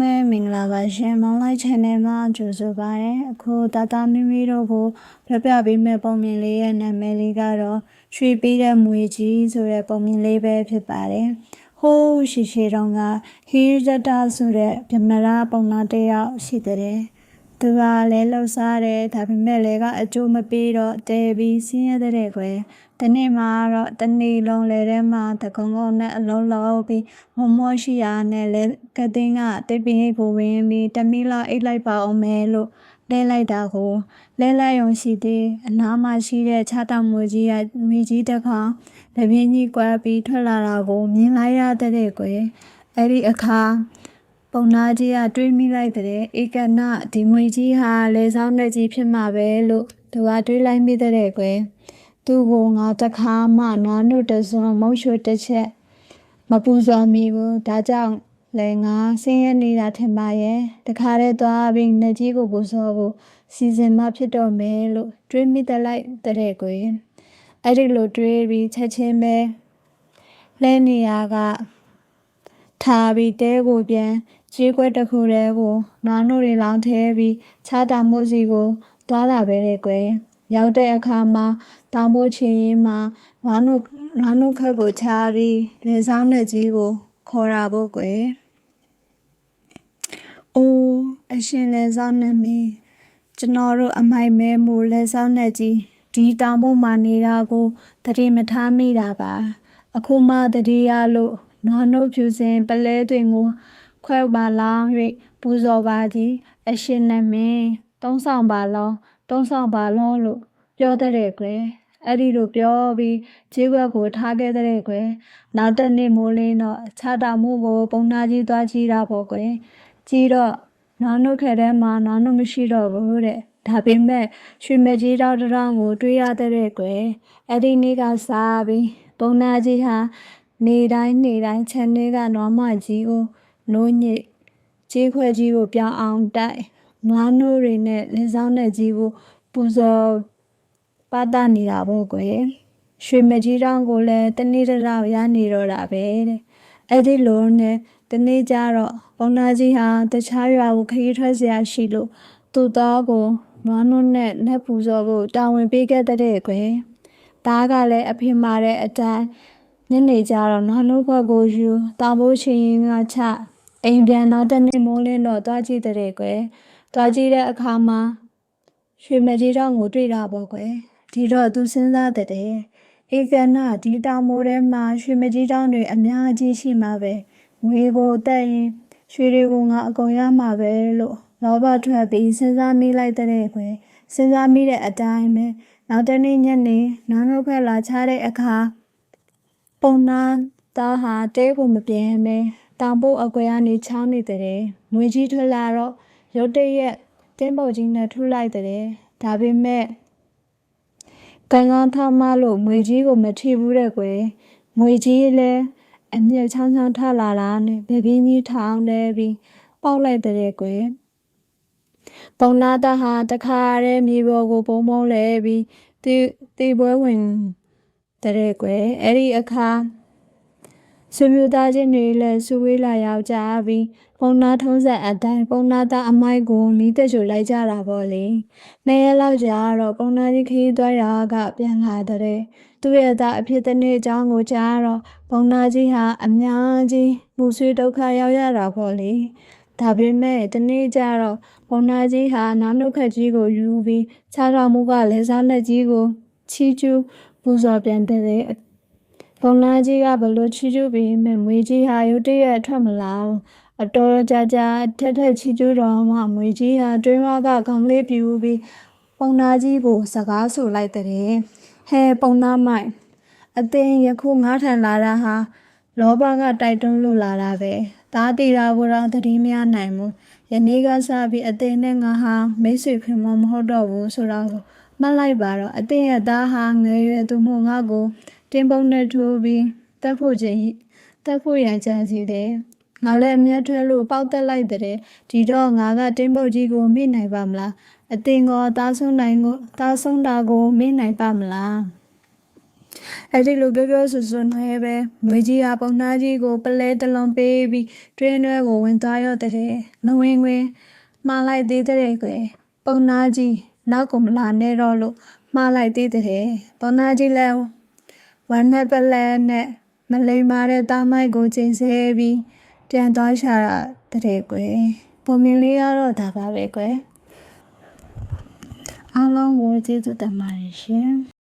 ပဲမင်္ဂလာပါရှင်မောင်လိုက် channel မှာကြိုဆိုပါရစေအခုတာတာမီမီတို့ကိုပြပြပေးမဲ့ပုံမြင်လေးရဲ့နာမည်လေးကတော့ရွှေပေးတဲ့မွေကြီးဆိုတဲ့ပုံမြင်လေးပဲဖြစ်ပါတယ်ဟိုးရှိရှိတုန်းကဟီရတတာဆိုတဲ့ဗြဟ္မရာပုံနာတစ်ယောက်ရှိတဲ့ သူကလည်းလှုပ်ရှားတယ်ဒါပေမဲ့လည်းကအကျိုးမပေးတော့တဲပြီးဆင်းရဲတဲ့ကွယ်တနေ့မှာတော့တနေ့လုံးလေထဲမှာတကုံကုံနဲ့အလုံးလုံးပြီးမမောရှိရနဲ့လေကတင်းကတိပင်းကိုဝင်ပြီးတမီလာအိတ်လိုက်ပါအောင်မဲလို့လဲလိုက်တာကိုလဲလိုက်ရုံရှိသေးအနားမှာရှိတဲ့ခြားတောင်မွေကြီးကမိကြီးတစ်ခါတပြင်းကြီးကွာပြီးထွက်လာတာကိုမြင်လိုက်ရတဲ့ကွယ်အဲ့ဒီအခါ ပုံနာကြီးကတွေးမိလိုက်တဲ့ဧကနဒီငွေကြီးဟာလေဆောင်တဲ့ကြီးဖြစ်မှာပဲလို့သူကတွေးလိုက်မိတဲ့ကွယ်သူ့ကိုငါတခါမှနွားနုတစွန်မုတ်ရွှေတစ်ချက်မပူဇော်မိဘူးဒါကြောင့်လေငါဆင်းရဲနေတာထင်ပါရဲ့တခါတည်းသွားပြီးနေကြီးကိုပူဇော်ဖို့စီစဉ်မှဖြစ်တော့မယ်လို့တွေးမိတဲ့လိုက်တဲ့ကွယ်အဲ့ဒီလိုတွေးပြီးချက်ချင်းပဲလဲနေရကထားပြီးတဲကိုပြန် ကြီးခွက်တစ်ခုတည်းကိုနွားနို့တွေလောင်းထဲပြီးခြားတာမှုစီကိုသွားလာပဲလေကွယ်ရောက်တဲ့အခါမှာတောင်ဖို့ချင်ရင်မှာနွားနို့နွားနို့ခက်ကိုချားပြီးလေဆောင်တဲ့ကြီးကိုခေါ်တာဖို့ကွယ်အိုးအရှင်လေဆောင်နေမီကျွန်တော်တို့အမိုက်မဲမှုလေဆောင်တဲ့ကြီးဒီတောင်ဖို့မှာနေတာကိုတတိမထားမိတာပါအခုမှတတိယလို့နွားနှုတ်ဖြူစင်ပလဲတွင်ကို ခွဲပါလောင်း၍ပူဇော်ပါသည်အရှင်နမင်းတုံးဆောင်ပါလောင်းတုံးဆောင်ပါလောင်းလို့ပြောတဲ့ကွယ်အဲ့ဒီလိုပြောပြီးခြေခွက်ကိုထားခဲ့တဲ့ကွယ်နောက်တစ်နေ့မိုးလင်းတော့ခြားတာမှုကိုပုံနာကြီးသွားကြည့်တာပေါ့ကွယ်ကြည့်တော့နွားနှုတ်ခဲထဲမှာနွားနှုတ်မရှိတော့ဘူးတဲ့ဒါပေမဲ့ရွှေမကြီးတောက်တောင်ကိုတွေးရတဲ့ကွယ်အဲ့ဒီနေ့ကစားပြီးပုံနာကြီးဟာနေတိုင်းနေတိုင်းခြံထဲကနွားမကြီးကို နိုးညစ်ခြေခွဲကြီးကိုပြောင်းအောင်တိုက်ငွားနိုးတွေနဲ့လင်းဆောင်တဲ့ကြီးကိုပူဇော်ပါတာနေတာပေါ့ကွယ်ရွှေမကြီးတောင်းကိုလည်းတနေ့တရရနေတော့တာပဲတဲ့အဲ့ဒီလိုနဲ့တနေ့ကျတော့ပုံနာကြီးဟာတခြားရွာကိုခရီးထွက်စရာရှိလို့သူ့သားကိုနွားနွန်းနဲ့လက်ပူစော်ဖို့တာဝန်ပေးခဲ့တဲ့ကွယ်သားကလည်းအဖေမာတဲ့အတိုင်းညနေကျတော့နွားနွန်းဘက်ကိုယူတာမိုးချင်းကချ အိမ်ပြန်တော့တနေ့မိုးလင်းတော့သွားကြည့်တဲ့ကွယ်သွားကြည့်တဲ့အခါမှာရွှေမကြီးတောင်ကိုတွေ့တာပေါ့ကွယ်ဒီတော့သူစဉ်းစားတဲ့တဲ့ဧကနာဒီတောင်မိုးထဲမှာရွှေမကြီးတောင်တွေအများကြီးရှိမှာပဲငွေကိုတက်ရင်ရွှေတွေကိုငါအကုန်ရမှာပဲလို့လောဘထွက်ပြီးစဉ်းစားမိလိုက်တဲ့ကွယ်စဉ်းစားမိတဲ့အတိုင်းပဲနောက်တနေ့ညနေနောင်တို့ဖက်လာချတဲ့အခါပုံနာသားဟာတဲကိုမပြေမဲ တောင်ပုတ်အကွယ်ကနေချောင်းနေတဲ့ငွေကြီးထွက်လာတော့ရုတ်တရက်တင်းပုတ်ကြီးနဲ့ထုလိုက်တဲ့ဒါပေမဲ့ကံကောင်းထမလို့ငွေကြီးကိုမထိဘူးတဲ့ကွယ်ငွေကြီးလည်းအမြက်ချောင်းချောင်းထလာတာနဲ့ဘပြင်းကြီးထောင်နေပြီးပေါက်လိုက်တဲ့ကွယ်ပုံနာတဟာတခါရဲမြေပေါ်ကိုပုံပုံလဲပြီးတီတီပွဲဝင်တဲ့ကွယ်အဲ့ဒီအခါ ဆွေမျိုးသားချင်းတွေလည်းစုဝေးလာရောက်ကြပြီးပုံနာထုံးဆက်အတိုင်းပုံနာသားအမိုက်ကိုမီးတက်ချိုလိုက်ကြတာပေါ့လေနှစ်ရက်လောက်ကြာတော့ပုံနာကြီးခရီးသွားရာကပြန်လာတဲ့သူ့ရဲ့သားအဖြစ်တဲ့နေ့အကြောင်းကိုကြားတော့ပုံနာကြီးဟာအများကြီးမူဆွေးဒုက္ခရောက်ရတာပေါ့လေဒါပေမဲ့ဒီနေ့ကျတော့ပုံနာကြီးဟာနာနှုတ်ခတ်ကြီးကိုယူပြီးခြားတော်မူကလည်းစားလက်ကြီးကိုချီကျူးပူဇော်ပြန်တဲ့ ပုံနာကြီးကဘလို့ချီကျူးပြီးမြမွေကြီးဟာရုတ်တရက်ထွက်မလာဘူးအတော်ကြာကြာထက်ထက်ချီကျူးတော်မှမွေကြီးဟာတွင်းဝါကခေါင်းလေးပြူပြီးပုံနာကြီးကိုစကားဆိုလိုက်တဲ့ဟဲပုံနာမိုက်အသင်ယခုငါးထန်လာတာဟာလောဘကတိုက်တွန်းလို့လာတာပဲဒါတီတာဘုရားတတိမရနိုင်ဘူးယနေ့ကစပြီးအသင်နဲ့ငါဟာမိတ်ဆွေခင်မမဟုတ်တော့ဘူးဆိုတော့မှတ်လိုက်ပါတော့အသင်ရဲ့သားဟာငယ်ရွယ်သူမို့ငါကို တင်းပုံနဲ့ထိုးပြီးတက်ဖို့ချင်းတက်ဖို့ရန်ကြံစီတယ်ငါလည်းအမျက်ထွက်လို့ပေါက်တက်လိုက်တဲ့ဒီတော့ငါကတင်းပုတ်ကြီးကိုမိနိုင်ပါမလားအတင်ကောသားဆုံးနိုင်ကိုသားဆုံးတာကိုမိနိုင်ပါမလားအဲ့ဒီလိုပြောပြောဆိုဆိုနေပဲမွေကြီးကပုံနာကြီးကိုပလဲတလုံးပေးပြီးတွင်းတွဲကိုဝင်သွားရောတဲ့မဝင်ဝင်မှားလိုက်သေးတဲ့ကွယ်ပုံနာကြီးနောက်ကိုမလာနဲ့တော့လို့မှားလိုက်သေးတဲ့ပုံနာကြီးလည်း ဝမ်းနဲ့ပလဲနဲ့မလိမ္မာတဲ့တာမိုက်ကိုချိန်ဆပြီးပြန်သွားရှာတာတဲ့ကွယ်ပုံမြင်လေးရတော့ဒါပါပဲကွယ်အားလုံးကိုကျေးဇူးတင်ပါတယ်ရှင်